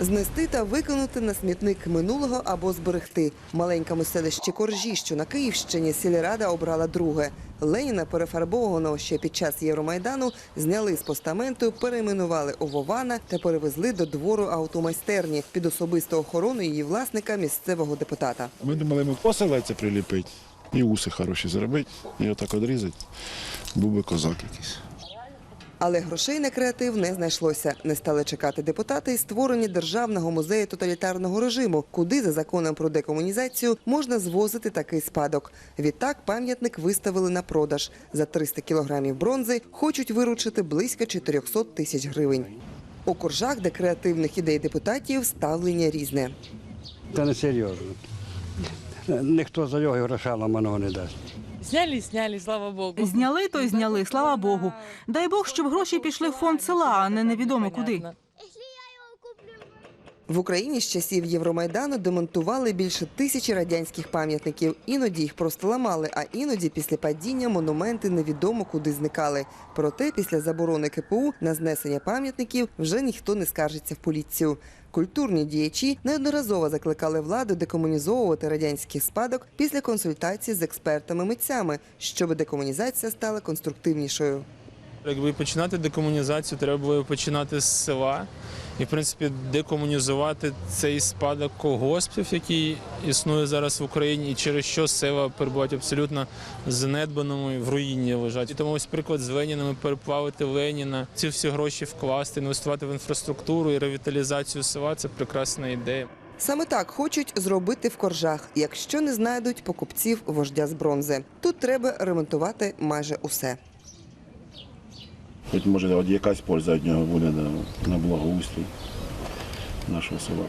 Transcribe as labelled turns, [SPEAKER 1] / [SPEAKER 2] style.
[SPEAKER 1] Знести та викинути на смітник минулого або зберегти. Маленькому селищі Коржі, що на Київщині, сільрада обрала друге. Леніна, перефарбованого ще під час Євромайдану, зняли з постаменту, перейменували у Вована та перевезли до двору автомайстерні під особисту охорону її власника, місцевого депутата.
[SPEAKER 2] Ми думали, ми поселеця приліпити і уси хороші зробити, і отак одрізати. Був би козак якийсь.
[SPEAKER 1] Але грошей на креатив не знайшлося. Не стали чекати депутати і створення державного музею тоталітарного режиму, куди за законом про декомунізацію можна звозити такий спадок. Відтак пам'ятник виставили на продаж. За 300 кілограмів бронзи хочуть виручити близько 400 тисяч гривень. У коржах, де креативних ідей депутатів, ставлення різне.
[SPEAKER 3] Та не серйозно. Ніхто за його гроша ламаного не дасть.
[SPEAKER 4] Сняли, зняли, слава богу.
[SPEAKER 5] Зняли, то й зняли, слава Богу. Дай Бог, щоб гроші пішли в фонд села, а не невідомо куди.
[SPEAKER 1] В Україні з часів Євромайдану демонтували більше тисячі радянських пам'ятників. Іноді їх просто ламали, а іноді після падіння монументи невідомо куди зникали. Проте після заборони КПУ на знесення пам'ятників вже ніхто не скаржиться в поліцію. Культурні діячі неодноразово закликали владу декомунізовувати радянський спадок після консультацій з експертами-митцями, щоб декомунізація стала конструктивнішою.
[SPEAKER 6] Якби починати декомунізацію, треба було починати з села. І, в принципі, декомунізувати цей спадок колгоспів, який існує зараз в Україні, і через що села перебувають абсолютно занедбаному і в руїні лежать. І тому ось приклад з Ленінами переплавити Леніна, ці всі гроші вкласти, інвестувати в інфраструктуру і ревіталізацію села це прекрасна ідея.
[SPEAKER 1] Саме так хочуть зробити в коржах, якщо не знайдуть покупців вождя з бронзи. Тут треба ремонтувати майже усе.
[SPEAKER 2] Хоч може якась польза від нього буде на, благоустрій нашого села.